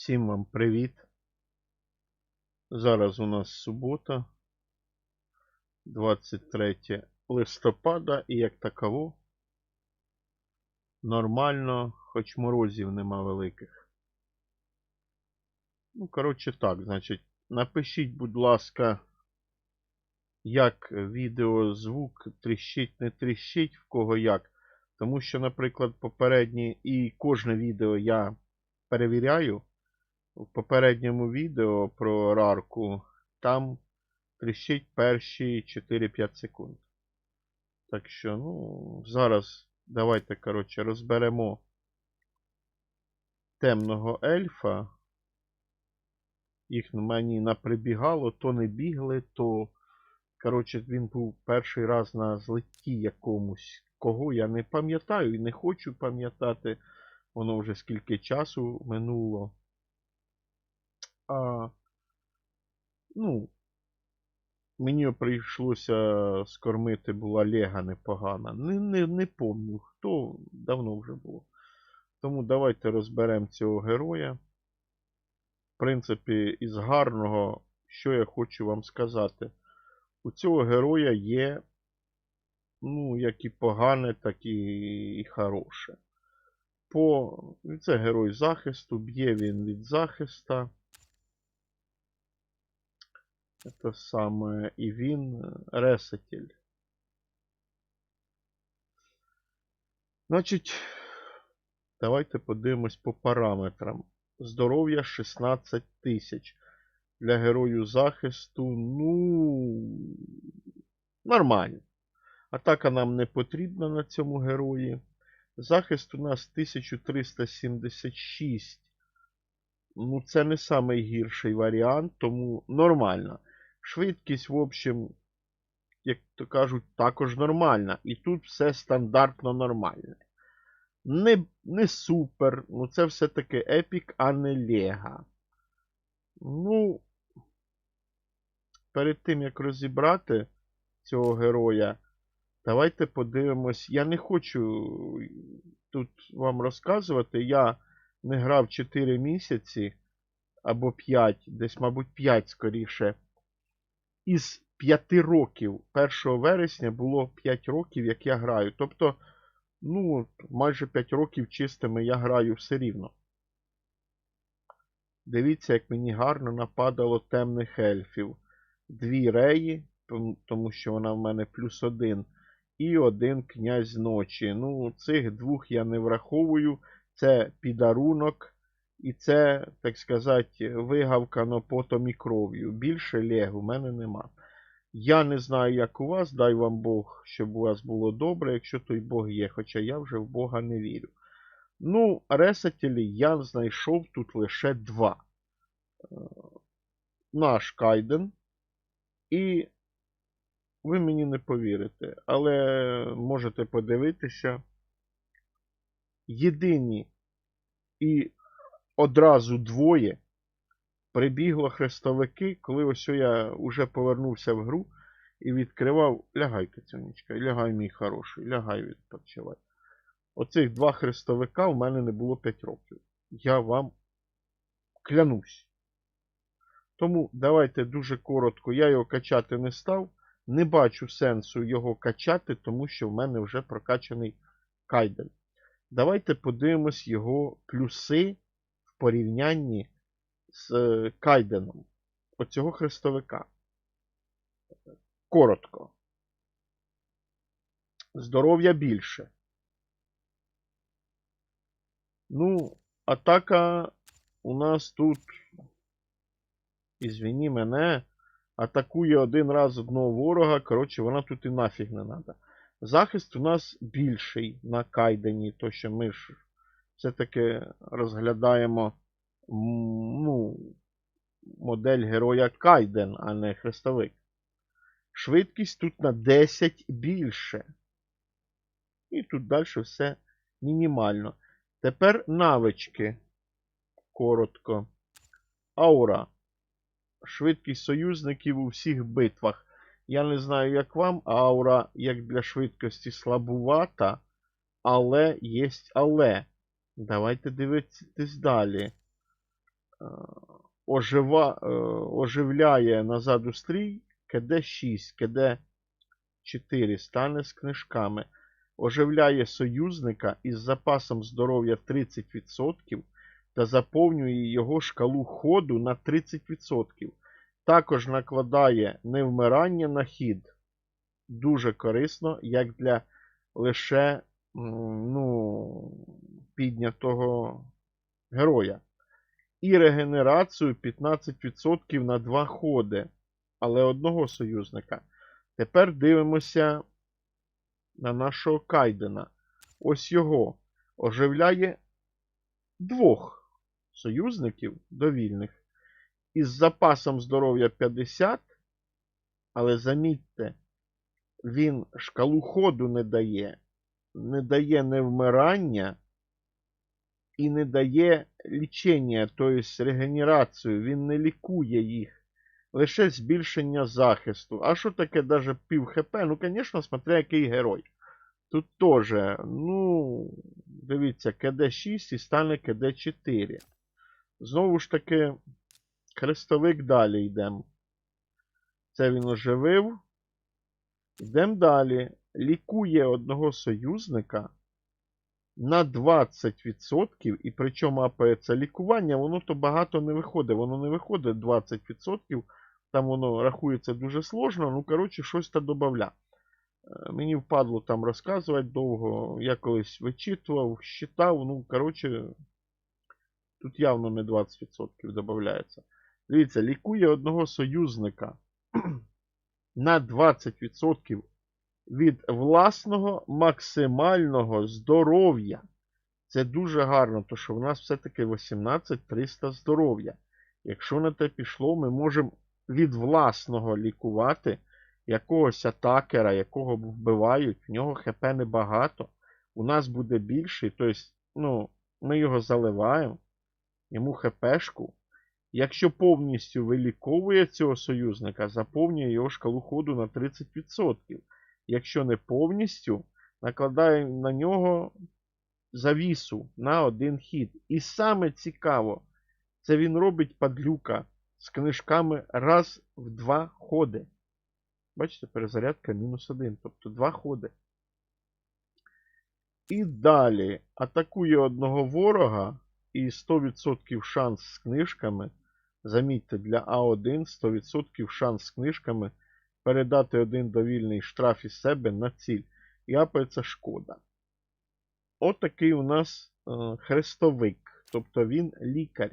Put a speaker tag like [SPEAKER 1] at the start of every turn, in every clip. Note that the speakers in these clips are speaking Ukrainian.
[SPEAKER 1] Всім вам привіт. Зараз у нас субота, 23 листопада, і як таково нормально, хоч морозів нема великих. Ну, коротше так, значить, напишіть, будь ласка, як відеозвук тріщить, не тріщить, в кого як. Тому що, наприклад, попередні і кожне відео я перевіряю. В попередньому відео про рарку там тріщить перші 4-5 секунд. Так що, ну, зараз давайте, коротше, розберемо темного ельфа. Їх мені наприбігало, то не бігли, то. Коротше, він був перший раз на злетті якомусь. Кого я не пам'ятаю і не хочу пам'ятати. Воно вже скільки часу минуло. А, ну, мені прийшлося скормити була Лега непогана. Не, не, не помню хто, давно вже було. Тому давайте розберемо цього героя. В принципі, із гарного, що я хочу вам сказати. У цього героя є, ну, як і погане, так і, і хороше. По... Це герой захисту, б'є він від захиста. Це саме і він ресетель. Значить, давайте подивимось по параметрам. Здоров'я 16 тисяч. Для герою захисту, ну, нормально. Атака нам не потрібна на цьому герої. Захист у нас 1376. Ну, це не найгірший варіант, тому нормально. Швидкість, в общем, як то кажуть, також нормальна. І тут все стандартно нормальне. Не, не супер. Ну, це все-таки епік, а не лега. Ну, перед тим, як розібрати цього героя, давайте подивимось. Я не хочу тут вам розказувати. Я не грав 4 місяці або 5, десь, мабуть, 5 скоріше. Із 5 років 1 вересня було 5 років, як я граю. Тобто, ну, майже 5 років чистими я граю все рівно. Дивіться, як мені гарно нападало темних ельфів. Дві реї, тому що вона в мене плюс один. І один князь ночі. Ну, цих двох я не враховую. Це підарунок. І це, так сказати, вигавкано потом і кров'ю. Більше лег у мене нема. Я не знаю, як у вас, дай вам Бог, щоб у вас було добре, якщо той Бог є, хоча я вже в Бога не вірю. Ну, ресателі я знайшов тут лише два. Наш Кайден. І ви мені не повірите, але можете подивитися. Єдині і одразу двоє прибігло хрестовики, коли ось я вже повернувся в гру і відкривав. Лягай, Кацюнечка, лягай, мій хороший, лягай відпочивай. Оцих два хрестовика у мене не було 5 років. Я вам клянусь. Тому давайте дуже коротко. Я його качати не став. Не бачу сенсу його качати, тому що в мене вже прокачаний кайден. Давайте подивимось його плюси в порівнянні з кайденом. Оцього хрестовика. Коротко. Здоров'я більше. Ну, атака у нас тут, ізвіні мене, атакує один раз одного ворога. Коротше, вона тут і нафіг не треба. Захист у нас більший на кайдені, то що ми ж все-таки розглядаємо ну, модель героя Кайден, а не хрестовик. Швидкість тут на 10 більше. І тут далі все мінімально. Тепер навички. Коротко. Аура. Швидкість союзників у всіх битвах. Я не знаю, як вам, аура, як для швидкості, слабувата, але є але. Давайте дивитись далі. ожива, е, оживляє назад у стрій, КД 6, КД 4 стане з книжками. Оживляє союзника із запасом здоров'я 30% та заповнює його шкалу ходу на 30%. Також накладає невмирання на хід. Дуже корисно, як для лише ну, піднятого героя. І регенерацію 15% на 2 ходи, але одного союзника. Тепер дивимося на нашого Кайдена. Ось його оживляє двох союзників довільних із запасом здоров'я 50, але замітьте, він шкалу ходу не дає, не дає невмирання і не дає лічення, тобто регенерацію, він не лікує їх, лише збільшення захисту. А що таке даже пів ХП? Ну, звісно, смотря який герой. Тут теж, ну, дивіться, КД6 і стане КД4. Знову ж таки, хрестовик далі йдемо. Це він оживив. Йдемо далі. Лікує одного союзника на 20%, і причому апається лікування, воно то багато не виходить. Воно не виходить 20%. Там воно рахується дуже сложно. Ну, коротше, щось та додавля. Е, Мені впадло там розказувати довго. Я колись вичитував, считав. Ну, коротше, тут явно не 20% додається. Дивіться, лікує одного союзника на 20% від власного максимального здоров'я. Це дуже гарно, тому що в нас все-таки 18300 здоров'я. Якщо на те пішло, ми можемо від власного лікувати якогось атакера, якого вбивають, в нього ХП небагато. У нас буде більший, тобто, ну, ми його заливаємо, йому ХПшку. Якщо повністю виліковує цього союзника, заповнює його шкалу ходу на 30%. Якщо не повністю, накладає на нього завісу на один хід. І саме цікаво, це він робить падлюка з книжками раз в два ходи. Бачите, перезарядка мінус один, тобто два ходи. І далі атакує одного ворога і 100% шанс з книжками. Замітьте, для А1 100% шанс з книжками передати один довільний штраф із себе на ціль. І апається шкода. Отакий у нас е, хрестовик. Тобто він лікар.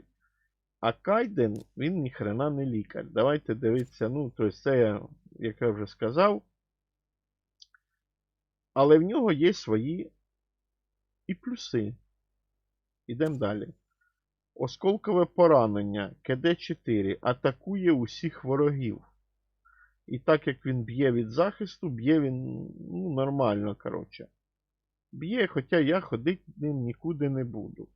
[SPEAKER 1] А Кайден, він ніхрена не лікар. Давайте дивитися, ну, тобто це як я вже сказав. Але в нього є свої і плюси. Ідемо далі. Осколкове поранення КД4 атакує усіх ворогів. І так як він б'є від захисту, б'є він ну, нормально, коротше. Б'є, хоча я ходити ним нікуди не буду.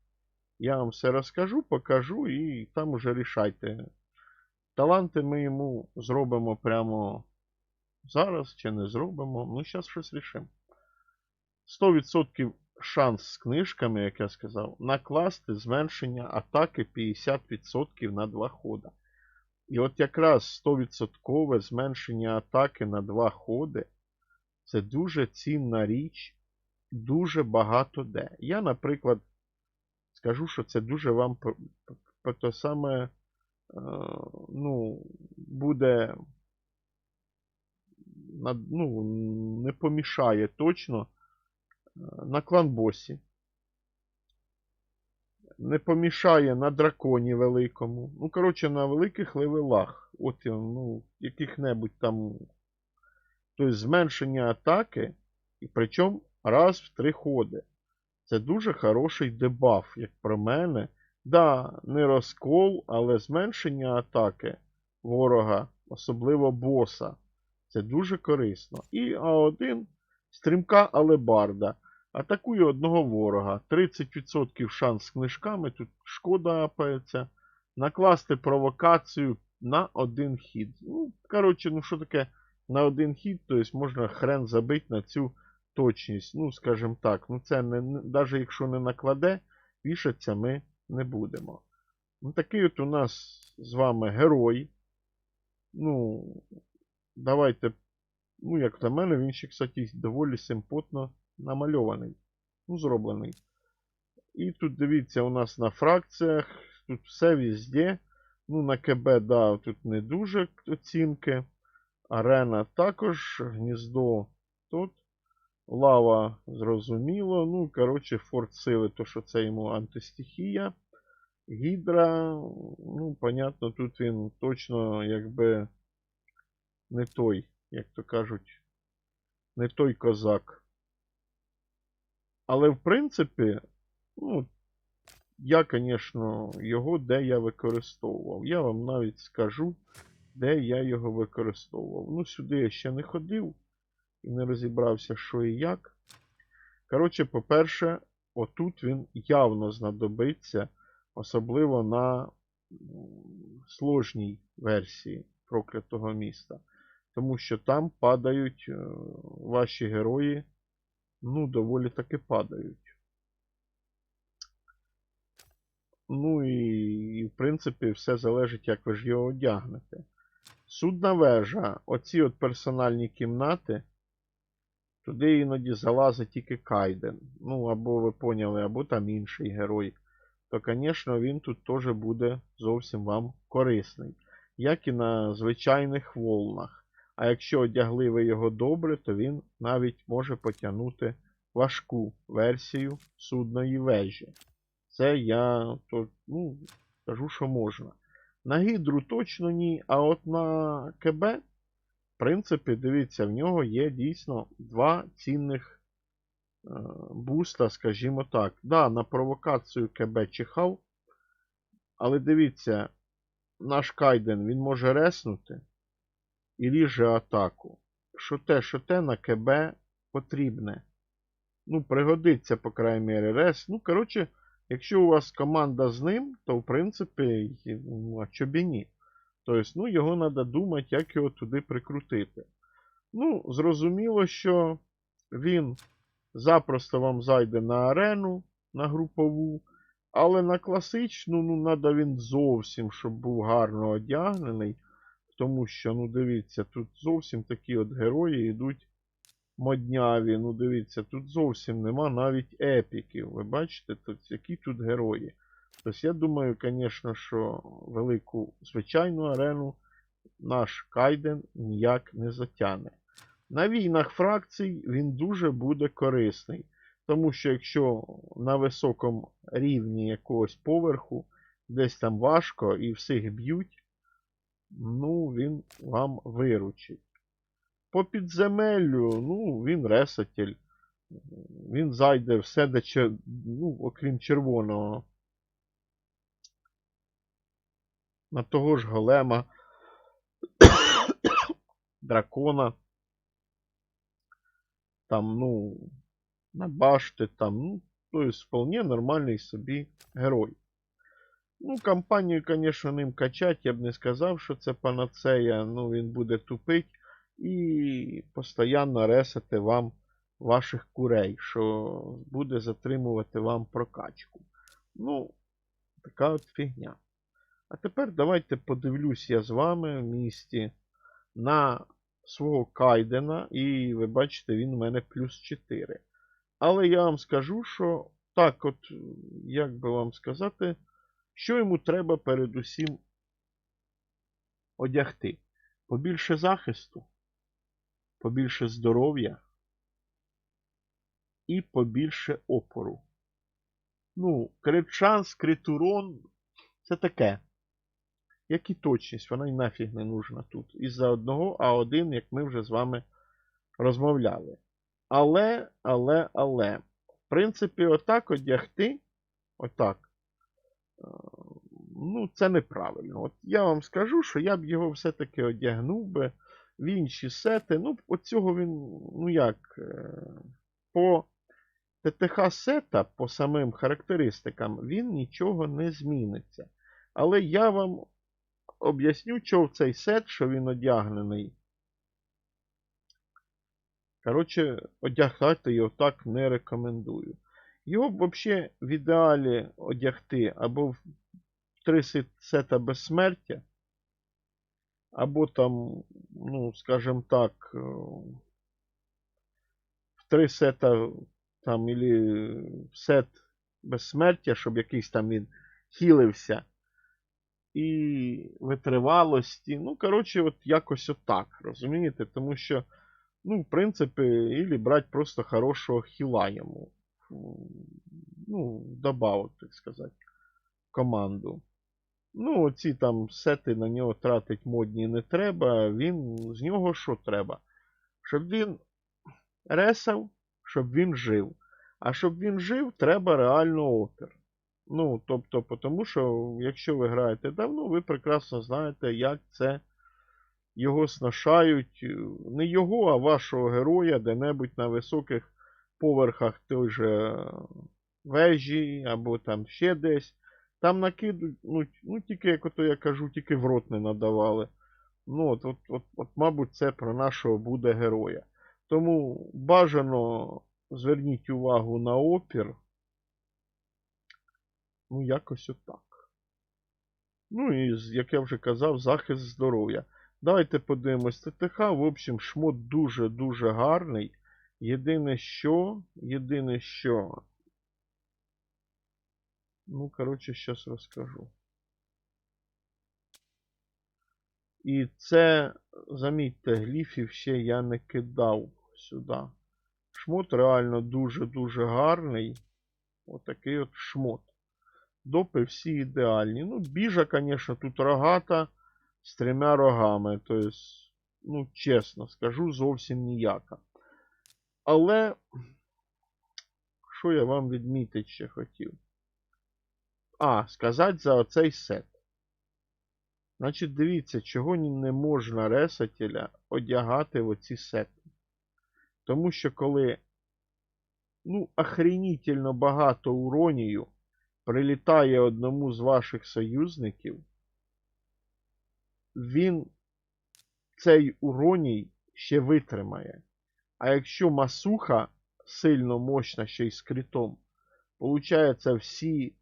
[SPEAKER 1] Я вам все розкажу, покажу і там уже рішайте. Таланти ми йому зробимо прямо зараз чи не зробимо. Ну, зараз щось рішимо. 100% шанс з книжками, як я сказав, накласти зменшення атаки 50% на 2 хода. І от якраз 100% зменшення атаки на 2 ходи це дуже цінна річ, дуже багато де. Я, наприклад, скажу, що це дуже вам то саме е, ну, буде ну, не помішає точно е, на кланбосі. Не помішає на драконі великому. Ну, коротше, на великих левелах. От, ну, яких-небудь там. Тобто зменшення атаки, і причому раз в три ходи. Це дуже хороший дебаф, як про мене. Да, не розкол, але зменшення атаки ворога, особливо боса. Це дуже корисно. І А1 стрімка алебарда. Атакує одного ворога. 30% шанс з книжками. Тут шкода апається. Накласти провокацію на один хід. Ну, коротше, ну що таке на один хід, тобто можна хрен забити на цю точність. Ну, скажімо так, ну це не, навіть якщо не накладе, вішатися ми не будемо. Ну, такий от у нас з вами герой. Ну, давайте. Ну, як на мене, він ще, кстати, доволі симпотно намальований. Ну, зроблений. І тут дивіться, у нас на фракціях. Тут все везде. Ну, на КБ, да, тут не дуже оцінки. Арена також, гніздо тут. Лава зрозуміло. Ну, коротше, форт сили, то що це йому антистихія. Гідра, ну, понятно, тут він точно якби не той, як то кажуть, не той козак. Але в принципі, ну, я, звісно, його де я використовував. Я вам навіть скажу, де я його використовував. Ну, сюди я ще не ходив і не розібрався, що і як. Коротше, по-перше, отут він явно знадобиться, особливо на сложній версії проклятого міста. Тому що там падають е, ваші герої, ну, доволі таки падають. Ну і, і, в принципі, все залежить, як ви ж його одягнете. Судна вежа, оці от персональні кімнати, туди іноді залазить тільки Кайден. Ну, або ви поняли, або там інший герой. То, звісно, він тут теж буде зовсім вам корисний. Як і на звичайних волнах. А якщо одягли ви його добре, то він навіть може потягнути важку версію судної вежі. Це я то, ну, кажу, що можна. На гідру точно ні, а от на КБ, в принципі, дивіться, в нього є дійсно два цінних е, буста, скажімо так. Да, на провокацію КБ чихав. Але дивіться, наш Кайден він може реснути і ріже атаку. Що те, що те на КБ потрібне. Ну, пригодиться, по крайній мірі, рес. Ну, коротше. Якщо у вас команда з ним, то в принципі, ну, а чо б і ні. Тобто, ну, його треба думати, як його туди прикрутити. Ну, зрозуміло, що він запросто вам зайде на арену, на групову, але на класичну, ну, треба він зовсім, щоб був гарно одягнений. Тому що, ну, дивіться, тут зовсім такі от герої йдуть модняві. Ну, дивіться, тут зовсім нема навіть епіків. Ви бачите, тут, які тут герої. Тобто, я думаю, звісно, що велику звичайну арену наш Кайден ніяк не затягне. На війнах фракцій він дуже буде корисний. Тому що якщо на високому рівні якогось поверху, десь там важко і всіх б'ють, ну, він вам виручить. По підземеллю, ну, він ресатель. Він зайде все, де ну, окрім червоного. На того ж голема, дракона. Там, ну, на башти, там, ну, то есть вполне нормальний собі герой. Ну, компанію, звісно, ним качать, я б не сказав, що це панацея, ну, він буде тупить і постійно ресати вам ваших курей, що буде затримувати вам прокачку. Ну, така от фігня. А тепер давайте подивлюсь я з вами в місті на свого Кайдена, і ви бачите, він у мене плюс 4. Але я вам скажу, що так, от, як би вам сказати, що йому треба передусім одягти. Побільше захисту, побільше здоров'я і побільше опору. Ну, крит-шанс, крит-урон це таке. Як і точність, вона й нафіг не нужна тут. Із-за одного А1, як ми вже з вами розмовляли. Але, але, але, в принципі, отак одягти, отак, ну, це неправильно. От я вам скажу, що я б його все-таки одягнув би в інші сети. Ну, от цього він, ну як, е, по ТТХ сета, по самим характеристикам, він нічого не зміниться. Але я вам об'ясню, що в цей сет, що він одягнений. Коротше, одягати його так не рекомендую. Його б взагалі в ідеалі одягти або в три сета безсмертя, або там, ну, скажімо так, е, в три сета там, или сет безсмертя, щоб якийсь там він хілився. І витривалості. Ну, коротше, от якось отак, розумієте? Тому що, ну, в принципі, ілі брати просто хорошого хіла йому. Ну, добавок, так сказати, в команду. Ну, оці там сети на нього тратить модні не треба. Він з нього що треба? Щоб він ресав, щоб він жив. А щоб він жив, треба реально опір. Ну, тобто, тому що, якщо ви граєте давно, ви прекрасно знаєте, як це його сношають. е, Не його, а вашого героя де-небудь на високих поверхах той же вежі, або там ще десь. Там накидуть, ну, ну тільки, як ото я кажу, тільки в рот не надавали. Ну, от, от, от, от, мабуть, це про нашого буде героя. Тому бажано зверніть увагу на опір. Ну, якось отак. Ну і, як я вже казав, захист здоров'я. Давайте подивимось ТТХ. В общем, шмот дуже-дуже гарний. Єдине що, єдине що. Ну, коротше, зараз розкажу. І це, замітьте, гліфів ще я не кидав сюди. Шмот реально дуже-дуже гарний. Отакий от шмот. Допи всі ідеальні. Ну, біжа, звісно, тут рогата з трьома рогами. Тобто, ну, чесно скажу, зовсім ніяка. Але, що я вам відмітити ще хотів? А, сказати за оцей сет. Значить, дивіться, чого не можна ресателя одягати в оці сети. Тому що коли ну, охренітельно багато уронію прилітає одному з ваших союзників, він цей уроній ще витримає. А якщо масуха сильно мощна ще й з критом, получається всі.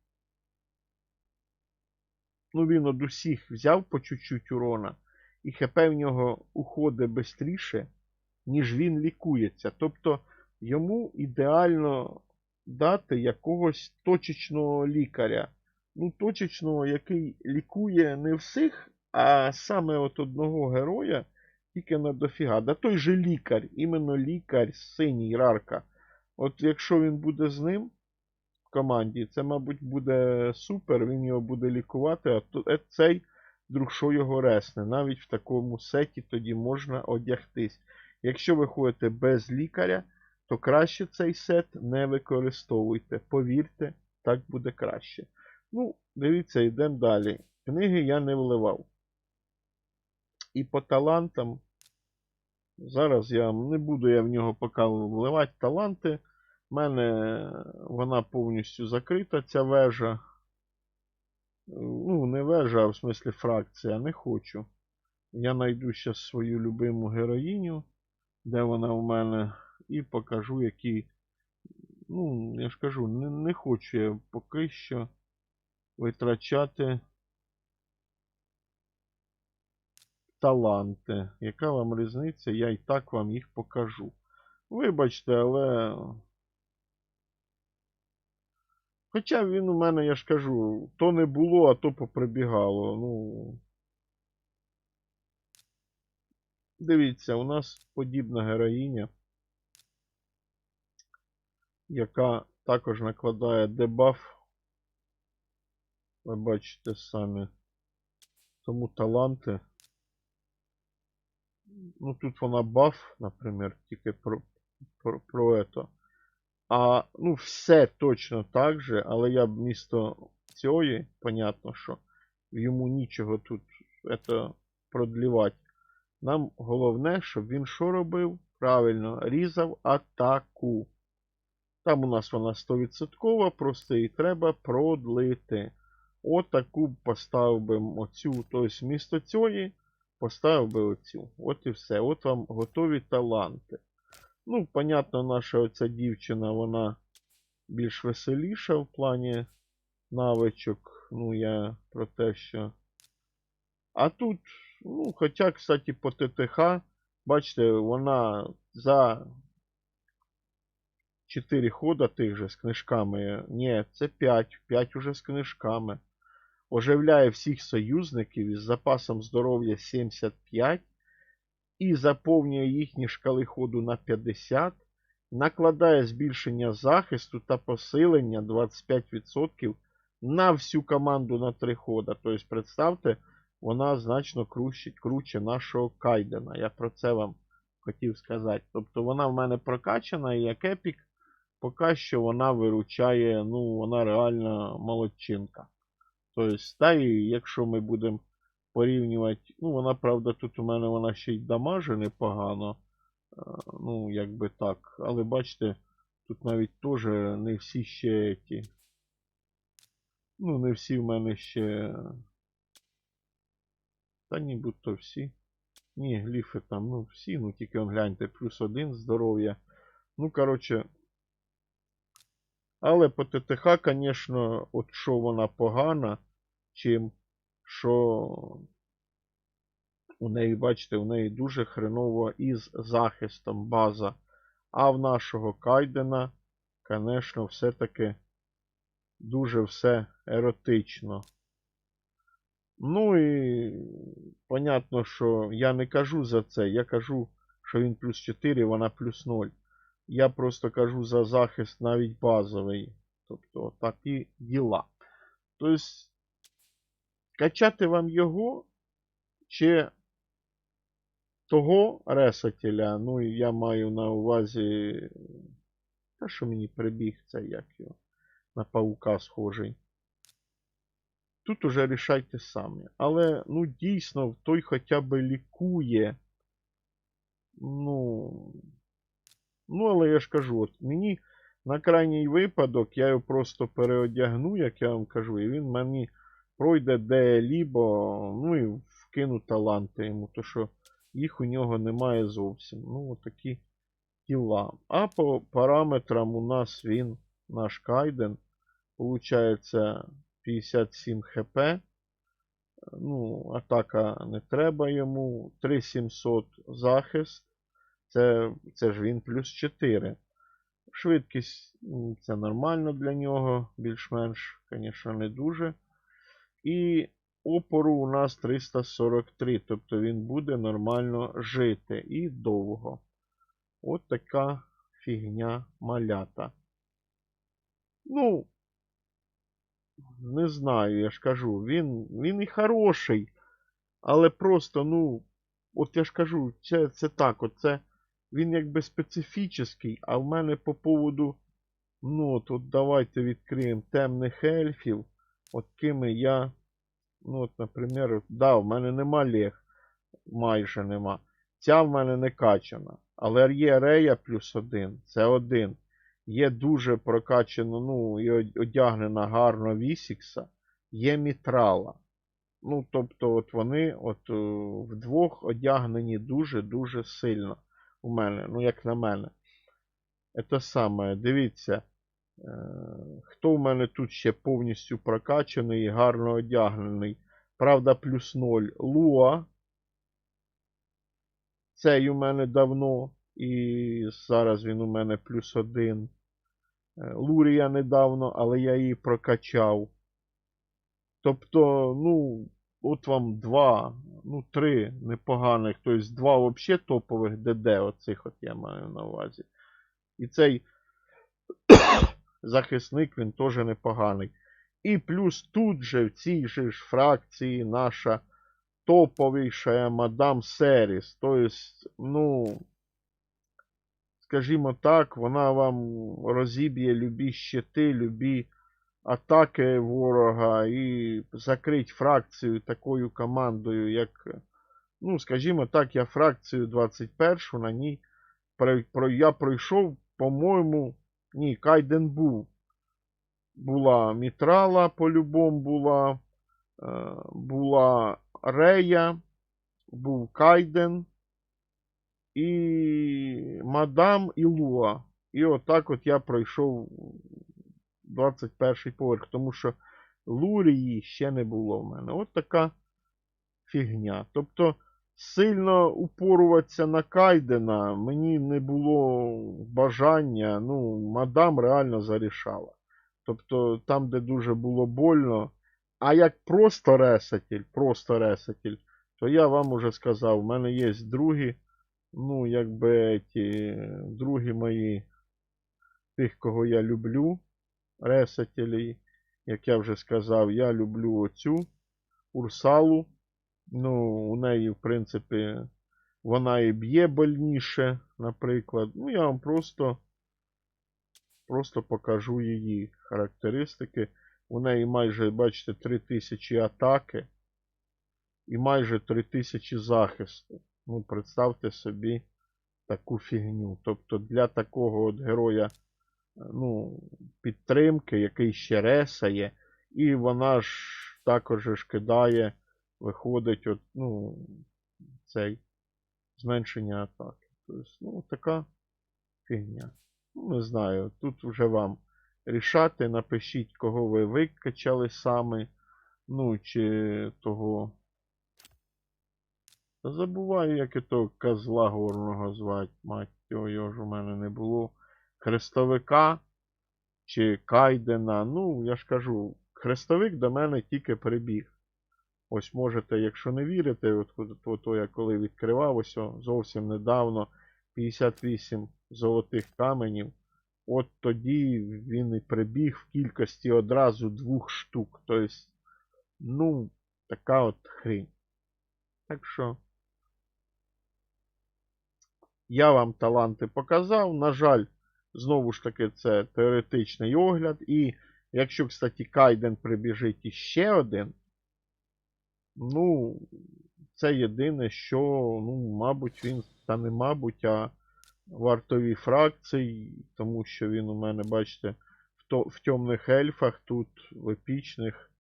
[SPEAKER 1] Ну, він од усіх взяв по чуть-чуть урона, і ХП в нього уходить швидше, ніж він лікується. Тобто йому ідеально дати якогось точечного лікаря. Ну, точечного, який лікує не всіх, а саме от одного героя тільки на дофіга. Да той же лікар, іменно лікар синій рарка. От якщо він буде з ним в команді, це, мабуть, буде супер, він його буде лікувати, а то, е, цей друг що його ресне. Навіть в такому сеті тоді можна одягтись. Якщо ви ходите без лікаря, то краще цей сет не використовуйте. Повірте, так буде краще. Ну, дивіться, йдемо далі. Книги я не вливав. І по талантам. Зараз я не буду я в нього поки вливати таланти. У мене вона повністю закрита, ця вежа. Ну, не вежа, а в смислі фракція. Не хочу. Я знайду зараз свою любиму героїню, де вона в мене, і покажу, які. Ну, я ж кажу, не, не хочу я поки що витрачати таланти. Яка вам різниця? Я і так вам їх покажу. Вибачте, але. Хоча він у мене, я ж кажу, то не було, а то поприбігало. Ну. Дивіться, у нас подібна героїня, яка також накладає дебаф. Ви бачите самі. Тому таланти. Ну тут вона баф, наприклад, тільки про, про, про это. А, ну, все точно так же, але я б місто цієї, понятно, що йому нічого тут это продлівати. Нам головне, щоб він що робив? Правильно, різав атаку. Там у нас вона 100%, просто її треба продлити. Отаку поставив би оцю, тобто вмісто цієї поставив би оцю. От і все. От вам готові таланти. Ну, понятно, наша оця дівчина, вона більш веселіша в плані навичок. ну я про те, що. А тут, ну, хоча, кстати, по ТТХ, бачите, вона за 4 хода тих же з книжками. Ні, це 5. 5 уже з книжками. Оживляє всіх союзників із запасом здоров'я 75 і заповнює їхні шкали ходу на 50. Накладає збільшення захисту та посилення 25% на всю команду на 3 хода. Тобто, представте, вона значно круче, круче нашого Кайдена. Я про це вам хотів сказати. Тобто вона в мене прокачана і як епік, поки що вона виручає, ну, вона реально молодчинка. Тобто, та і якщо ми будемо порівнювати, ну, вона, правда, тут у мене вона ще й дамаже непогано. Е, Ну, якби так. Але бачите, тут навіть теж не всі ще ті. Ну, не всі в мене ще. Та нібито всі. Ні, гліфи там, ну всі, ну тільки он гляньте, плюс один здоров'я. Ну, коротше. Але по ТТХ, звісно, от що вона погана, чим що у неї, бачите, у неї дуже хреново із захистом база. А в нашого Кайдена, звісно, все-таки дуже все еротично. Ну і понятно, що я не кажу за це. Я кажу, що він плюс 4, вона плюс 0. Я просто кажу за захист навіть базовий. Тобто такі діла. Тобто, качати вам його чи того ресателя, ну і я маю на увазі. Та що мені прибіг це як його? На паука схожий. Тут уже рішайте самі. Але, ну, дійсно, той хоча б лікує. Ну. Ну, але я ж кажу, от мені на крайній випадок я його просто переодягну, як я вам кажу, і він мені пройде де-лібо, ну і вкину таланти йому, то що їх у нього немає зовсім. Ну, отакі тіла. А по параметрам у нас він, наш кайден, получається 57 хп. Ну, атака не треба йому. 3700 захист. Це, це ж він плюс 4. Швидкість це нормально для нього, більш-менш, звісно, не дуже. І опору у нас 343, тобто він буде нормально жити і довго. От така фігня малята. Ну, не знаю, я ж кажу, він, він і хороший, але просто, ну, от я ж кажу, це, це так, от це, він якби специфічний, а в мене по поводу, ну, от давайте відкриємо темних ельфів, от кими я, ну, от, наприклад, да, в мене нема лег, майже нема. Ця в мене не качана, але є рея плюс один, це один є дуже прокачана, ну, і одягнена гарно Вісікса, є Мітрала. Ну, тобто, от вони от вдвох одягнені дуже-дуже сильно у мене, ну, як на мене. Це саме, дивіться, е, хто в мене тут ще повністю прокачаний і гарно одягнений. Правда, плюс 0 Луа. Цей у мене давно. І зараз він у мене плюс один. Лурія недавно, але я її прокачав. Тобто, ну, от вам два, ну, три непоганих, тобто два взагалі топових ДД, оцих от я маю на увазі. І цей захисник він теж непоганий. І плюс тут же в цій же ж фракції наша топовіша мадам Серіс. Тобто, ну скажімо так, вона вам розіб'є любі щити, любі атаки ворога і закрить фракцію такою командою, як, ну, скажімо так, я фракцію 21 на ній я пройшов, по-моєму, ні, Кайден був. Була Мітрала по-любому була, е, була Рея, був Кайден і Мадам і Луа. І отак от я пройшов 21 поверх, тому що Лурії ще не було в мене. От така фігня. Тобто сильно упоруватися на Кайдена мені не було бажання. Ну, мадам реально зарішала. Тобто там, де дуже було больно. А як просто ресатель, просто ресатель, то я вам уже сказав, в мене є другі, ну, якби ті, другі мої, тих, кого я люблю, ресателі. Як я вже сказав, я люблю оцю Урсалу. Ну, у неї, в принципі, вона і б'є больніше, наприклад. Ну, я вам просто, просто покажу її характеристики. У неї майже, бачите, 3000 атаки і майже 3000 захисту. Ну, представте собі таку фігню. Тобто для такого от героя ну, підтримки, який ще ресає, і вона ж також ж кидає, виходить от, ну, цей зменшення атаки. Тобто, ну, така фігня. Ну, не знаю, тут вже вам рішати. Напишіть, кого ви викачали саме. Ну, чи того. Та забуваю, як і того козла горного звати. Мать його, його ж у мене не було. Хрестовика чи Кайдена. Ну, я ж кажу, хрестовик до мене тільки прибіг. Ось можете, якщо не вірите, от, от, то я коли відкривав ось зовсім недавно 58 золотих каменів. От тоді він і прибіг в кількості одразу двох штук. Тобто, ну, така от хрінь. Так що. Я вам таланти показав. На жаль, знову ж таки, це теоретичний огляд. І якщо, кстати, Кайден прибіжить іще один, ну, це єдине, що, ну, мабуть, він, та не мабуть, а вартові фракції, тому що він у мене, бачите, в, то, в темних ельфах, тут в епічних,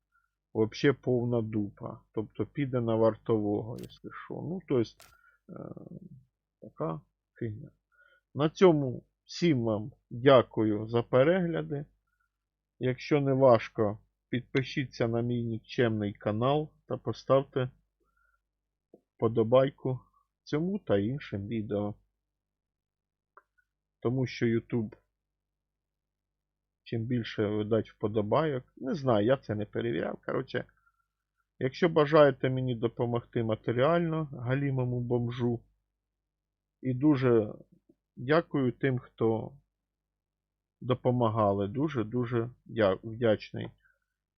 [SPEAKER 1] взагалі повна дупа. Тобто піде на вартового, якщо що. Ну, тобто, така фігня. На цьому всім вам дякую за перегляди. Якщо не важко, підпишіться на мій нікчемний канал та поставте подобайку цьому та іншим відео. Тому що YouTube чим більше видать вподобайок. Не знаю, я це не перевіряв. Коротше, якщо бажаєте мені допомогти матеріально галімому бомжу. І дуже дякую тим, хто допомагали. Дуже-дуже вдячний.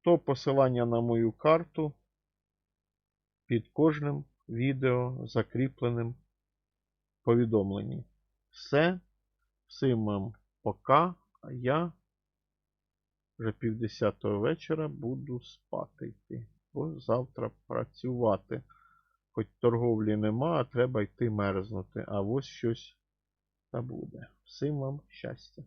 [SPEAKER 1] То посилання на мою карту під кожним відео закріпленим повідомленні. Все. Всім вам пока. А я вже півдесятого вечора буду спати йти. Бо завтра працювати. Хоч торговлі нема, а треба йти мерзнути. А ось щось та буде. Всім вам щастя.